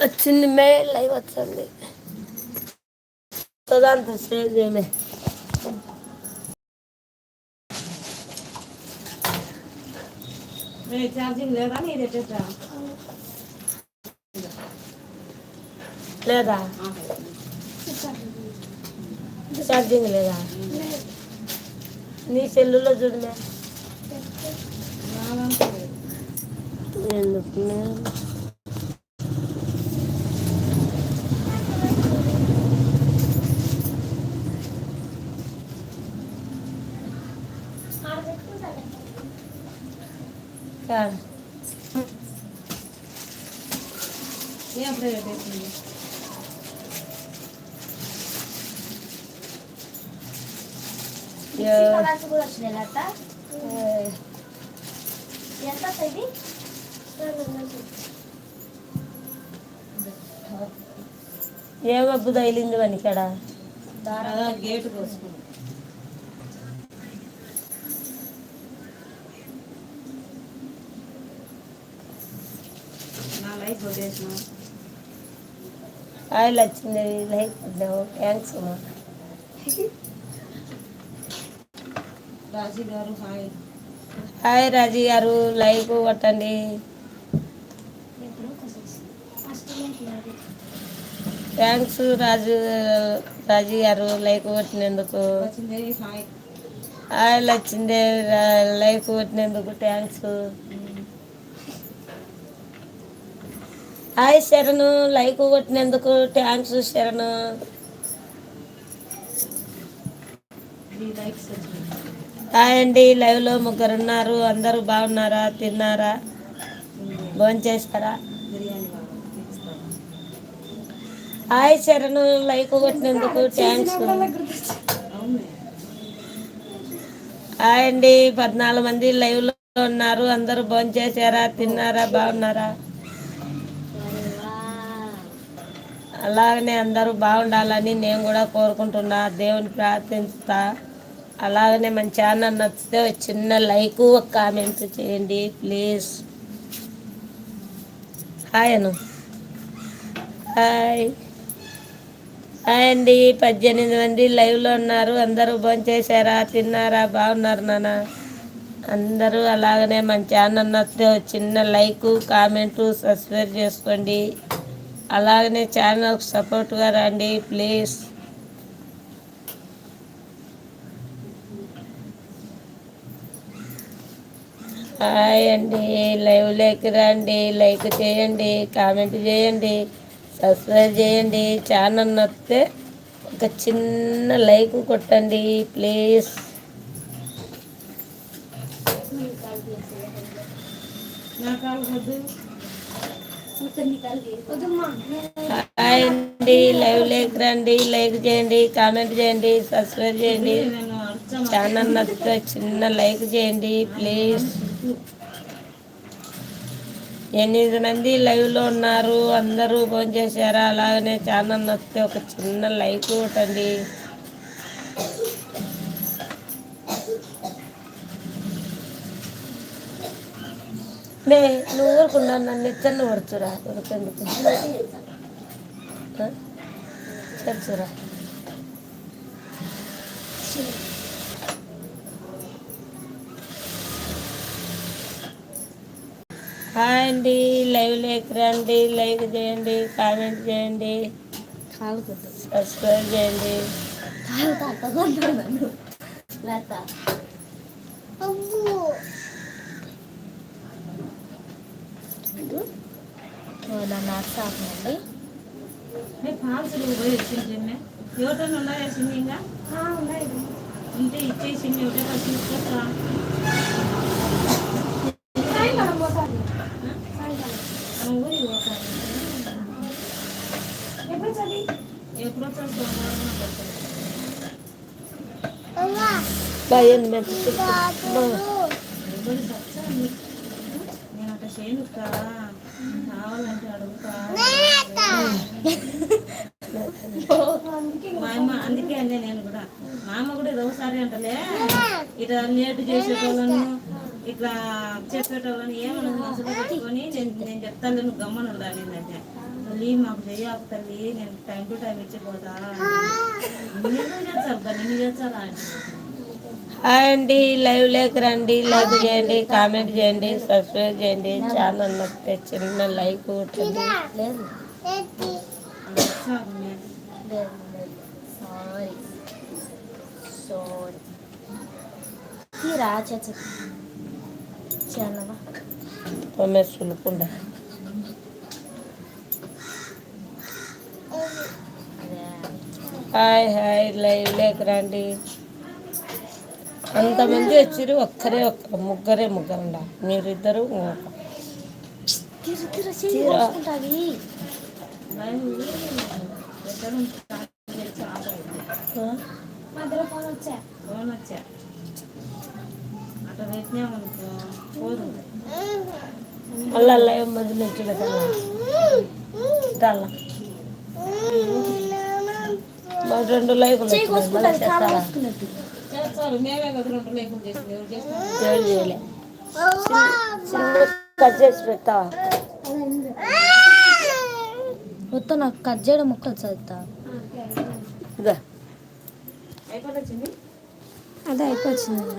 వచ్చింది మే లైవ్ వచ్చింది దాంతో సేవ్ చేయమే ఛార్జింగ్ లేదా నీ దగ్గర లేదా? ఛార్జింగ్ లేదా? నీ సెల్లులో చూడమే ఎందుకు కాదు. ఏం వచ్చినాయి లత ఏ- ఎంత ఇది ఏ మబ్బు తగిలింది వనికాడ గేటు కోసుకుంది నా ఆయిల్ వచ్చింది. లైక్ కొట్టావు థ్యాంక్స్ అమ్మా రాజీ గారు హాయ్ హాయ్ రాజీ గారు లైక్ కొట్టండి థ్యాంక్స్ రాజు రాజీ గారు లైక్ కొట్టినందుకు వచ్చింది హాయ్ వచ్చింది లైక్ కొట్టినందుకు థ్యాంక్స్ హాయ్ శరణు లైక్ కొట్టినందుకు థ్యాంక్స్ శరణ్. హాయ్ అండి లైవ్లో ముగ్గురు ఉన్నారు. అందరూ బాగున్నారా? తిన్నారా? భోంచేశారా హాయ్ శరణు లైక్ కొట్టినందుకు థ్యాంక్స్. హాయ్ అండి పద్నాలుగు మంది లైవ్లో ఉన్నారు. అందరూ భోంచేసారా తిన్నారా? బాగున్నారా? అలాగనే అందరూ బాగుండాలని నేను కూడా కోరుకుంటున్నా. దేవుని ప్రార్థిస్తా. అలాగనే మన ఛానల్ నచ్చితే చిన్న లైక్ ఒక కామెంట్ చేయండి please. Hi Anu. Hi. Hi అండి. పద్దెనిమిది మంది లైవ్లో ఉన్నారు. అందరూ భోంచేశారా తిన్నారా? బాగున్నారు నాన్న. అందరూ అలాగనే మన ఛానల్ నచ్చితే చిన్న లైక్ కామెంటు సబ్స్క్రైబ్ చేసుకోండి. అలాగనే ఛానల్కి సపోర్ట్గా రండి ప్లీజ్. హాయ్ అండి లైవ్లోకి రండి లైక్ చేయండి కామెంట్ చేయండి సబ్స్క్రైబ్ చేయండి. ఛానల్ నచ్చితే ఒక చిన్న లైక్ కొట్టండి ప్లీజ్. నాకు హాయ్ అండి లైవ్లోకి రండి లైక్ చేయండి కామెంట్ చేయండి సబ్స్క్రైబ్ చేయండి. ఛానల్ నచ్చితే చిన్న లైక్ చేయండి ప్లీజ్. ఎనిమిది మంది లైవ్లో ఉన్నారు అందరూ ఫోన్ చేశారా? అలాగనే ఛానల్ నచ్చితే ఒక చిన్న లైక్ కొట్టండి. మే నువ్వు ఊరుకున్నా నన్ను ఇచ్చన్న పడుతురా ఉరకెందుకు తెలుసురా హాయ్ అండి లైవ్ లేక్ రండి లైక్ చేయండి కామెంట్ చేయండి. సబ్స్క్రైబ్ చేయండి. లత. నన్ను అర్థం నేను ఫాల్స్లు పోయి వచ్చింది ఎవరితో ఉన్నాయా సింగింగా ఉంటే ఇచ్చేసింది తీసుకొస్తా. చదివి? ఎప్పుడో సోమవారం భయం మెంత ఎవరి సచ్చాలి నేను అట్లా చేయను కా కావాలంటే అడుగుతా మా అమ్మ అందుకే అండి నేను కూడా మా అమ్మ కూడా ఇది ఒకసారి అంటలే ఇట్లా నేటు చేసేటోళ్ళను ఇట్లా చెప్పేటోళ్ళని ఏమన్నా మనసులో పెట్టుకొని నేను నేను చెప్తాను నువ్వు గమ్మను ఉండాలి తల్లి మాకు చెయ్యాకు తల్లి నేను టైం టు టైం ఇచ్చిపోతా నిన్ను చేస్తారు బా నిన్ను చేస్తారా హాయ్ అండి లైవ్ లేక రండి లైక్ చేయండి కామెంట్ చేయండి సబ్స్క్రైబ్ చేయండి. ఛానల్ నచ్చితే చిన్న లైక్ కొట్టండి. లేదు అలా వచ్చారు నేను లేదు లేదు సారీ సారీ తీరా చచ్చ చాలా తొమ్మిది సులుపుండ హాయ్ హాయ్ లైవ్ లేక రండి. అంతమంది వచ్చిరు ఒక్కరే ఒక్క ముగ్గురే ముగ్గురండ. మీరిద్దరు. తీరు చేసింది. ఎవరు చేస్తారు? ఏం చేయలే. చిన్న కట్ చేసి పెట్టావా మొత్తం నాకు కట్ చేయడం ముక్కలు చదువుతా. అదే అయిపోయింది.